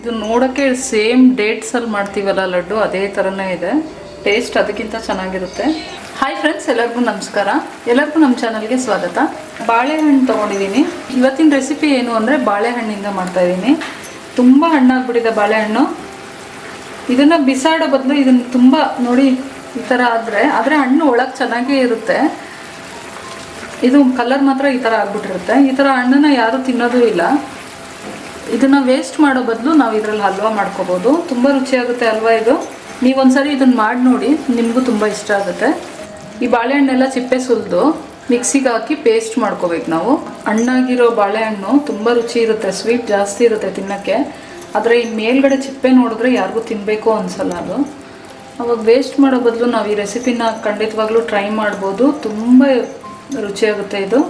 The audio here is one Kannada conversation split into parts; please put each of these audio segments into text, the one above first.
ಇದು ನೋಡೋಕ್ಕೆ ಸೇಮ್ ಡೇಟ್ಸಲ್ಲಿ ಮಾಡ್ತೀವಲ್ಲ ಲಡ್ಡು, ಅದೇ ಥರನೇ ಇದೆ. ಟೇಸ್ಟ್ ಅದಕ್ಕಿಂತ ಚೆನ್ನಾಗಿರುತ್ತೆ. ಹಾಯ್ ಫ್ರೆಂಡ್ಸ್ ಎಲ್ಲರಿಗೂ ನಮಸ್ಕಾರ. ಎಲ್ಲರಿಗೂ ನಮ್ಮ ಚಾನಲ್ಗೆ ಸ್ವಾಗತ. ಬಾಳೆಹಣ್ಣು ತೊಗೊಂಡಿದ್ದೀನಿ. ಇವತ್ತಿನ ರೆಸಿಪಿ ಏನು ಅಂದರೆ ಬಾಳೆಹಣ್ಣಿಂದ ಮಾಡ್ತಾಯಿದ್ದೀನಿ ತುಂಬ ಹಣ್ಣಾಗ್ಬಿಟ್ಟಿದೆ ಬಾಳೆಹಣ್ಣು. ಇದನ್ನು ಬಿಸಾಡೋ ಬದಲು ಇದನ್ನು ತುಂಬ ನೋಡಿ ಈ ಥರ ಆದರೆ ಆದರೆ ಹಣ್ಣು ಒಳಗೆ ಚೆನ್ನಾಗೇ ಇರುತ್ತೆ. ಇದು ಕಲರ್ ಮಾತ್ರ ಈ ಥರ ಆಗ್ಬಿಟ್ಟಿರುತ್ತೆ. ಈ ಥರ ಹಣ್ಣನ್ನು ಯಾರೂ ತಿನ್ನೋದೂ ಇಲ್ಲ. ಇದನ್ನ ವೇಸ್ಟ್ ಮಾಡೋ ಬದಲು ನಾವು ಇದರಲ್ಲಿ ಹಲ್ವಾ ಮಾಡ್ಕೋಬೋದು. ತುಂಬ ರುಚಿಯಾಗುತ್ತೆ ಹಲ್ವಾ ಇದು? ನೀವು ಒಂದ್ಸರಿ ಇದನ್ನು ಮಾಡಿ ನೋಡಿ, ನಿಮಗೂ ತುಂಬ ಇಷ್ಟ ಆಗುತ್ತೆ. ಈ ಬಾಳೆಹಣ್ಣೆಲ್ಲ ಚಿಪ್ಪೆ ಸುಲಿದು ಮಿಕ್ಸಿಗೆ ಹಾಕಿ ಪೇಸ್ಟ್ ಮಾಡ್ಕೋಬೇಕು ನಾವು. ಹಣ್ಣಾಗಿರೋ ಬಾಳೆಹಣ್ಣು ತುಂಬ ರುಚಿ ಇರುತ್ತೆ ಸ್ವೀಟ್ ಜಾಸ್ತಿ ಇರುತ್ತೆ ತಿನ್ನೋಕ್ಕೆ. ಆದರೆ ಈ ಮೇಲ್ಗಡೆ ಚಿಪ್ಪೆ ನೋಡಿದ್ರೆ ಯಾರಿಗೂ ತಿನ್ನಬೇಕು ಅನ್ಸಲ್ಲ ಅದು. ಅವಾಗ ವೇಸ್ಟ್ ಮಾಡೋ ಬದಲು ನಾವು ಈ ರೆಸಿಪಿನ ಖಂಡಿತವಾಗ್ಲೂ ಟ್ರೈ ಮಾಡ್ಬೋದು. ತುಂಬ ರುಚಿಯಾಗುತ್ತೆ ಇದು.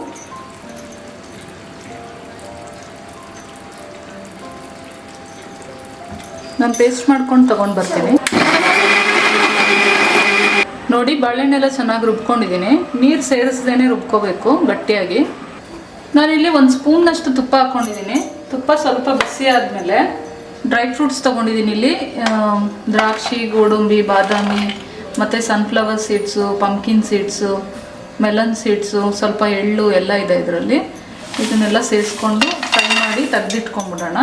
ನಾನು ಪೇಸ್ಟ್ ಮಾಡ್ಕೊಂಡು ತಗೊಂಡು ಬರ್ತೀನಿ. ನೋಡಿ, ಬಾಳೆಹಣ್ಣೆಲ್ಲ ಚೆನ್ನಾಗಿ ರುಬ್ಕೊಂಡಿದ್ದೀನಿ. ನೀರು ಸೇರಿಸ್ದೇ ರುಬ್ಕೋಬೇಕು, ಗಟ್ಟಿಯಾಗಿ. ನಾನಿಲ್ಲಿ ಒಂದು ಸ್ಪೂನ್ನಷ್ಟು ತುಪ್ಪ ಹಾಕ್ಕೊಂಡಿದ್ದೀನಿ ತುಪ್ಪ ಸ್ವಲ್ಪ ಬಿಸಿ ಆದಮೇಲೆ ಡ್ರೈ ಫ್ರೂಟ್ಸ್ ತೊಗೊಂಡಿದ್ದೀನಿ ಇಲ್ಲಿ. ದ್ರಾಕ್ಷಿ, ಗೋಡಂಬಿ, ಬಾದಾಮಿ, ಮತ್ತು sunflower seeds pumpkin seeds melon seeds ಸ್ವಲ್ಪ ಎಳ್ಳು ಎಲ್ಲ ಇದೆ ಇದರಲ್ಲಿ. ಇದನ್ನೆಲ್ಲ ಸೇರಿಸ್ಕೊಂಡು ಫ್ರೈ ಮಾಡಿ ತೆಗೆದಿಟ್ಕೊಂಡ್ಬಿಡೋಣ.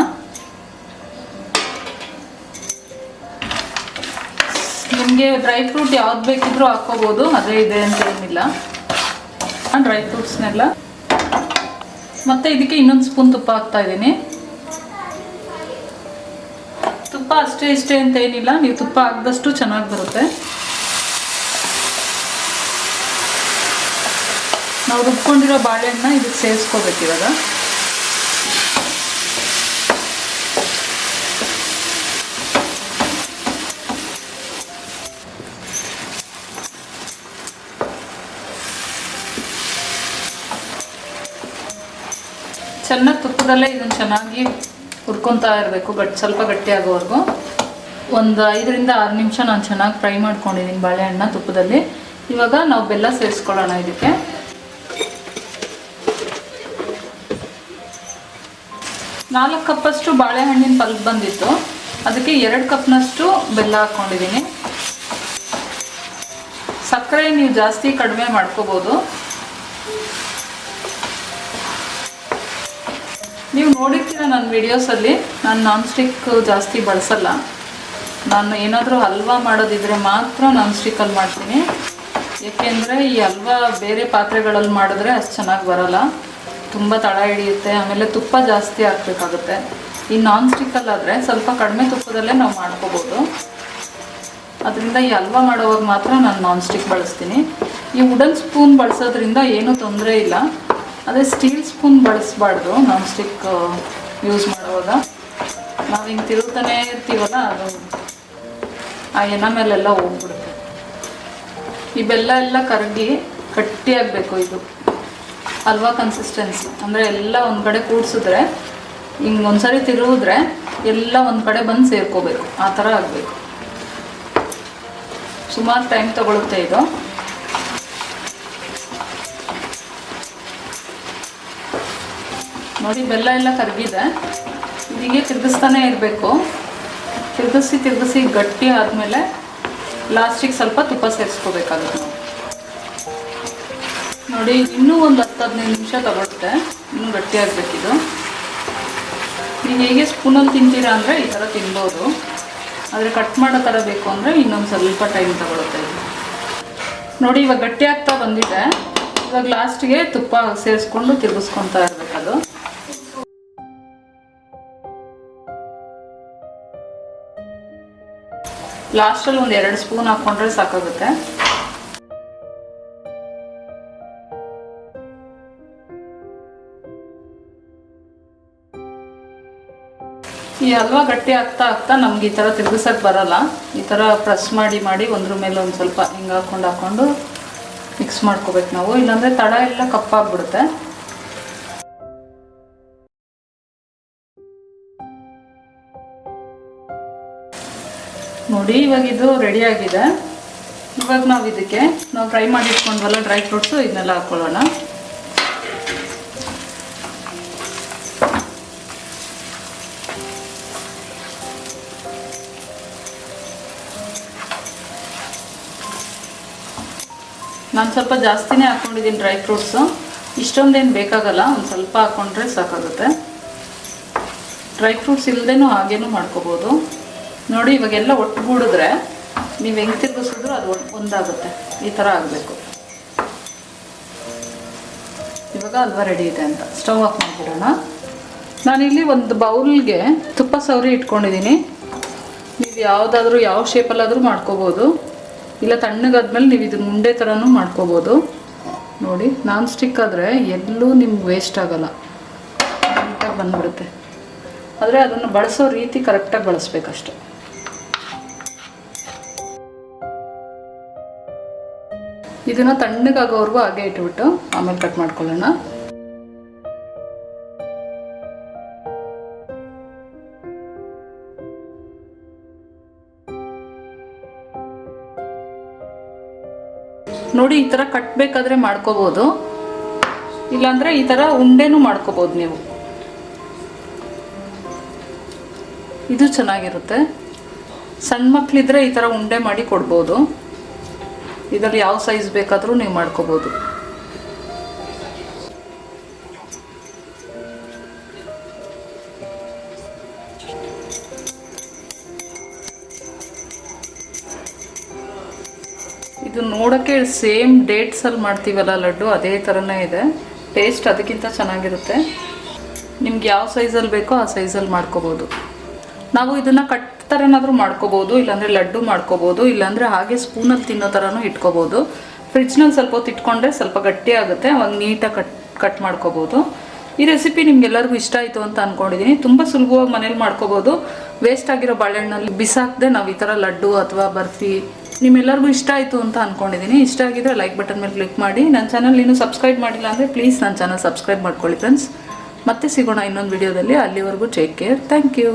ನಿಮಗೆ ಡ್ರೈ ಫ್ರೂಟ್ ಯಾವ್ದು ಬೇಕಿದ್ರೂ ಹಾಕ್ಕೋಬೋದು, ಅದೇ ಇದೆ ಅಂತ ಏನಿಲ್ಲ. ಡ್ರೈ ಫ್ರೂಟ್ಸ್ನೆಲ್ಲ ಮತ್ತೆ ಇದಕ್ಕೆ ಇನ್ನೊಂದು ಸ್ಪೂನ್ ತುಪ್ಪ ಹಾಕ್ತಾ ಇದ್ದೀನಿ. ತುಪ್ಪ ಅಷ್ಟೇ ಇಷ್ಟೇ ಅಂತ ಏನಿಲ್ಲ, ನೀವು ತುಪ್ಪ ಹಾಕಿದಷ್ಟು ಚೆನ್ನಾಗಿ ಬರುತ್ತೆ. ನಾವು ರುಬ್ಕೊಂಡಿರೋ ಬಾಳೆಹಣ್ಣ ಇದಕ್ಕೆ ಸೇರಿಸ್ಕೋಬೇಕು ಇವಾಗ. ಚೆನ್ನಾಗಿ ತುಪ್ಪದಲ್ಲೇ ಇದನ್ನು ಚೆನ್ನಾಗಿ ಹುರ್ಕೊತಾ ಇರಬೇಕು ಗಟ್ ಸ್ವಲ್ಪ ಗಟ್ಟಿ ಆಗೋವರೆಗೂ. ಒಂದು ಐದರಿಂದ ಆರು ನಿಮಿಷ ನಾನು ಚೆನ್ನಾಗಿ ಫ್ರೈ ಮಾಡ್ಕೊಂಡಿದ್ದೀನಿ ಬಾಳೆಹಣ್ಣ ತುಪ್ಪದಲ್ಲಿ. ಇವಾಗ ನಾವು ಬೆಲ್ಲ ಸೇರಿಸ್ಕೊಳ್ಳೋಣ ಇದಕ್ಕೆ. ನಾಲ್ಕು ಕಪ್ಪಷ್ಟು ಬಾಳೆಹಣ್ಣಿನ ಪಲ್ಪ್ ಬಂದಿತ್ತು. ಅದಕ್ಕೆ ಎರಡು ಕಪ್ನಷ್ಟು ಬೆಲ್ಲ ಹಾಕ್ಕೊಂಡಿದ್ದೀನಿ ಸಕ್ಕರೆ ನೀವು ಜಾಸ್ತಿ ಕಡಿಮೆ ಮಾಡ್ಕೋಬೋದು. ನೀವು ನೋಡಿರ್ತೀರ ನನ್ನ ವಿಡಿಯೋಸಲ್ಲಿ ನಾನು ನಾನ್ ಸ್ಟಿಕ್ ಜಾಸ್ತಿ ಬಳಸಲ್ಲ. ನಾನು ಏನಾದರೂ ಹಲ್ವಾ ಮಾಡೋದಿದ್ರೆ ಮಾತ್ರ ನಾನ್ ಸ್ಟಿಕ್ಕಲ್ಲಿ ಮಾಡ್ತೀನಿ. ಏಕೆಂದರೆ ಈ ಹಲ್ವಾ ಬೇರೆ ಪಾತ್ರೆಗಳಲ್ಲಿ ಮಾಡಿದ್ರೆ ಅಷ್ಟು ಚೆನ್ನಾಗಿ ಬರಲ್ಲ. ತುಂಬ ತಳ ಹಿಡಿಯುತ್ತೆ, ಆಮೇಲೆ ತುಪ್ಪ ಜಾಸ್ತಿ ಹಾಕಬೇಕಾಗುತ್ತೆ. ಈ ನಾನ್ ಸ್ಟಿಕ್ಕಲ್ಲಾದರೆ ಸ್ವಲ್ಪ ಕಡಿಮೆ ತುಪ್ಪದಲ್ಲೇ ನಾವು ಮಾಡ್ಕೋಬೋದು. ಅದರಿಂದ ಈ ಹಲ್ವಾ ಮಾಡೋವಾಗ ಮಾತ್ರ ನಾನು ನಾನ್ ಸ್ಟಿಕ್ ಬಳಸ್ತೀನಿ. ಈ ವುಡನ್ ಸ್ಪೂನ್ ಬಳಸೋದ್ರಿಂದ ಏನೂ ತೊಂದರೆ ಇಲ್ಲ. ಅದೇ ಸ್ಟೀಲ್ ಸ್ಪೂನ್ ಬಳಸಬಾರ್ದು. ನಾನ್ ಸ್ಟಿಕ್ ಯೂಸ್ ಮಾಡುವಾಗ. ನಾವು ಹಿಂಗೆ ತಿರುಗ್ತಾನೆ ಇರ್ತೀವಲ್ಲ, ಅದು ಆ ಎನ ಮೇಲೆಲ್ಲ ಹೋಗ್ಬಿಡುತ್ತೆ. ಈ ಬೆಲ್ಲ ಎಲ್ಲ ಕರಗಿ ಗಟ್ಟಿಯಾಗಬೇಕು ಇದು. ಹಲ್ವಾ ಕನ್ಸಿಸ್ಟೆನ್ಸಿ ಅಂದರೆ ಎಲ್ಲ ಒಂದು ಕಡೆ ಕೂಡಿಸಿದ್ರೆ, ಹಿಂಗೆ ಒಂದ್ಸರಿ ತಿರುಗಿದ್ರೆ ಎಲ್ಲ ಒಂದು ಕಡೆ ಬಂದು ಸೇರ್ಕೋಬೇಕು. ಆ ಥರ ಆಗಬೇಕು. ಸುಮಾರು ಟೈಮ್ ತಗೊಳುತ್ತೆ ಇದು. ನೋಡಿ, ಬೆಲ್ಲ ಎಲ್ಲ ಕರಗಿದೆ ಹೀಗೆ ತಿರುಗಿಸ್ತಾನೆ ಇರಬೇಕು. ತಿರುಗಿಸಿ ತಿರುಗಿಸಿ ಗಟ್ಟಿ ಆದಮೇಲೆ ಲಾಸ್ಟಿಗೆ ಸ್ವಲ್ಪ ತುಪ್ಪ ಸೇರಿಸ್ಕೋಬೇಕಾಗುತ್ತೆ. ನೋಡಿ, ಇನ್ನೂ ಒಂದು ಹತ್ತು, ಹದಿನೈದು ನಿಮಿಷ ತಗೊಳುತ್ತೆ ಇನ್ನೂ ಗಟ್ಟಿ ಆಗಬೇಕಿದು. ನೀವು ಹೇಗೆ ಸ್ಪೂನಲ್ಲಿ ತಿಂತೀರಾ ಅಂದರೆ ಈ ಥರ ತಿನ್ಬೋದು. ಆದರೆ ಕಟ್ ಮಾಡೋ ಥರ ಬೇಕು ಅಂದರೆ ಇನ್ನೊಂದು ಸ್ವಲ್ಪ ಟೈಮ್ ತಗೊಳುತ್ತೆ ಇದು. ನೋಡಿ, ಇವಾಗ ಗಟ್ಟಿ ಆಗ್ತಾ ಬಂದಿದೆ. ಇವಾಗ ಲಾಸ್ಟಿಗೆ ತುಪ್ಪ ಸೇರಿಸ್ಕೊಂಡು ತಿರುಗಿಸ್ಕೊತಾ ಲಾಸ್ಟಲ್ಲಿ ಒಂದು ಎರಡು ಸ್ಪೂನ್ ಹಾಕ್ಕೊಂಡ್ರೆ ಸಾಕಾಗುತ್ತೆ. ಈ ಹಲ್ವಾ ಗಟ್ಟಿ ಆಗ್ತಾ ಆಗ್ತಾ ನಮ್ಗೆ ಈ ಥರ ತಿರುಗಿಸೋಕ್ಕೆ ಬರಲ್ಲ. ಈ ಥರ ಪ್ರೆಸ್ ಮಾಡಿ ಮಾಡಿ ಒಂದ್ರ ಮೇಲೆ ಒಂದು ಸ್ವಲ್ಪ ಹಿಂಗೆ ಹಾಕ್ಕೊಂಡು ಹಾಕೊಂಡು ಮಿಕ್ಸ್ ಮಾಡ್ಕೋಬೇಕು ನಾವು. ಇಲ್ಲಾಂದರೆ ತಡ ಎಲ್ಲ ಕಪ್ಪಾಗ್ಬಿಡುತ್ತೆ. ನೋಡಿ, ಇವಾಗ ಇದು ರೆಡಿ ಆಗಿದೆ. ಇವಾಗ ನಾವು ಇದಕ್ಕೆ, ನಾವು ಫ್ರೈ ಮಾಡಿ ಇಟ್ಕೊಂಡ್ವಲ್ಲ ಡ್ರೈ ಫ್ರೂಟ್ಸು ಇದನ್ನೆಲ್ಲ ಹಾಕ್ಕೊಳ್ಳೋಣ ನಾನು ಸ್ವಲ್ಪ ಜಾಸ್ತಿನೇ ಹಾಕ್ಕೊಂಡಿದ್ದೀನಿ ಡ್ರೈ ಫ್ರೂಟ್ಸು ಇಷ್ಟೊಂದೇನು ಬೇಕಾಗಲ್ಲ, ಒಂದು ಸ್ವಲ್ಪ ಹಾಕ್ಕೊಂಡ್ರೆ ಸಾಕಾಗುತ್ತೆ. ಡ್ರೈ ಫ್ರೂಟ್ಸ್ ಇಲ್ಲದೇನೂ ಹಾಗೇನೂ ಮಾಡ್ಕೋಬೋದು. ನೋಡಿ, ಇವಾಗೆಲ್ಲ ಒಟ್ಟುಗೂಡಿದ್ರೆ ನೀವು ಹೆಂಗೆ ತಿರುಗಿಸಿದ್ರು ಅದು ಒಂದ್- ಒಂದಾಗುತ್ತೆ. ಈ ಥರ ಆಗಬೇಕು. ಇವಾಗ ಅಲ್ವಾ ರೆಡಿ ಇದೆ ಅಂತ. ಸ್ಟವ್ ಆಫ್ ಮಾಡಿಬಿಡೋಣ. ನಾನಿಲ್ಲಿ ಒಂದು ಬೌಲ್ಗೆ ತುಪ್ಪ ಸವರಿ ಇಟ್ಕೊಂಡಿದ್ದೀನಿ ನೀವು ಯಾವುದಾದ್ರೂ ಯಾವ ಶೇಪಲ್ಲಾದರೂ ಮಾಡ್ಕೋಬೋದು. ಇಲ್ಲ ತಣ್ಣಗಾದ್ಮೇಲೆ ನೀವು ಇದನ್ನ ಉಂಡೆ ಥರನೂ ಮಾಡ್ಕೋಬೋದು. ನೋಡಿ ನಾನ್ ಸ್ಟಿಕ್ ಆದರೆ ಎಲ್ಲೂ ನಿಮ್ಗೆ ವೇಸ್ಟ್ ಆಗೋಲ್ಲ. ಕರೆಕ್ಟಾಗಿ ಬಂದ್ಬಿಡುತ್ತೆ. ಆದರೆ ಅದನ್ನು ಬಳಸೋ ರೀತಿ ಕರೆಕ್ಟಾಗಿ ಬಳಸ್ಬೇಕಷ್ಟೆ. ಇದನ್ನು ತಣ್ಣಗಾಗೋವರೆಗೂ ಹಾಗೆ ಇಟ್ಬಿಟ್ಟು ಆಮೇಲೆ ಕಟ್ ಮಾಡ್ಕೊಳ್ಳೋಣ. ನೋಡಿ, ಈ ಥರ ಕಟ್ಟಬೇಕಾದ್ರೆ ಮಾಡ್ಕೋಬೋದು. ಇಲ್ಲಾಂದರೆ ಈ ಥರ ಉಂಡೆನೂ ಮಾಡ್ಕೋಬೋದು ನೀವು. ಇದು ಚೆನ್ನಾಗಿರುತ್ತೆ. ಸಣ್ಣ ಮಕ್ಕಳಿದ್ರೆ ಈ ಥರ ಉಂಡೆ ಮಾಡಿ ಕೊಡ್ಬೋದು. ಇದರಲ್ಲಿ ಯಾವ ಸೈಜ್ ಬೇಕಾದರೂ ನೀವು ಮಾಡ್ಕೋಬೋದು. ಇದು ನೋಡೋಕ್ಕೆ ಸೇಮ್ ಡೇಟ್ಸಲ್ಲಿ ಮಾಡ್ತೀವಲ್ಲ ಲಡ್ಡು, ಅದೇ ಥರನೇ ಇದೆ. ಟೇಸ್ಟ್ ಅದಕ್ಕಿಂತ ಚೆನ್ನಾಗಿರುತ್ತೆ. ನಿಮ್ಗೆ ಯಾವ ಸೈಜಲ್ಲಿ ಬೇಕೋ ಆ ಸೈಜಲ್ಲಿ ಮಾಡ್ಕೋಬೋದು. ನಾವು ಇದನ್ನು ಕಟ್ ಥರನಾದರೂ ಮಾಡ್ಕೋಬೋದು, ಇಲ್ಲಾಂದರೆ ಲಡ್ಡು ಮಾಡ್ಕೋಬೋದು, ಇಲ್ಲಾಂದರೆ ಹಾಗೆ ಸ್ಪೂನಲ್ಲಿ ತಿನ್ನೋ ಥರನೂ ಇಟ್ಕೋಬೋದು. ಫ್ರಿಜ್ನಲ್ಲಿ ಸ್ವಲ್ಪ ಹೊತ್ತು ಇಟ್ಕೊಂಡ್ರೆ ಸ್ವಲ್ಪ ಗಟ್ಟಿ ಆಗುತ್ತೆ, ಅವಾಗ ನೀಟಾಗಿ ಕಟ್ ಕಟ್ ಮಾಡ್ಕೋಬೋದು. ಈ ರೆಸಿಪಿ ನಿಮ್ಗೆಲ್ಲರಿಗೂ ಇಷ್ಟ ಆಯಿತು ಅಂತ ಅಂದ್ಕೊಂಡಿದ್ದೀನಿ ತುಂಬ ಸುಲಭವಾಗಿ ಮನೇಲಿ ಮಾಡ್ಕೋಬೋದು. ವೇಸ್ಟ್ ಆಗಿರೋ ಬಾಳೆಹಣ್ಣಲ್ಲಿ ಬಿಸಾಕದೆ ನಾವು ಈ ಥರ ಲಡ್ಡು ಅಥವಾ ಬರ್ಫಿ ನಿಮ್ಮೆಲ್ಲರಿಗೂ ಇಷ್ಟ ಆಯಿತು ಅಂತ ಅಂದ್ಕೊಂಡಿದ್ದೀನಿ ಇಷ್ಟ ಆಗಿದ್ರೆ ಲೈಕ್ ಬಟನ್ ಮೇಲೆ ಕ್ಲಿಕ್ ಮಾಡಿ. ನನ್ನ ಚಾನಲ್ ಇನ್ನೂ ಸಬ್ಸ್ಕ್ರೈಬ್ ಮಾಡಿಲ್ಲ ಅಂದರೆ ಪ್ಲೀಸ್ ನನ್ನ ಚಾನಲ್ ಸಬ್ಸ್ಕ್ರೈಬ್ ಮಾಡ್ಕೊಳ್ಳಿ ಫ್ರೆಂಡ್ಸ್ ಮತ್ತೆ ಸಿಗೋಣ ಇನ್ನೊಂದು ವಿಡಿಯೋದಲ್ಲಿ ಅಲ್ಲಿವರೆಗೂ ಟೇಕ್ ಕೇರ್ ಥ್ಯಾಂಕ್ ಯು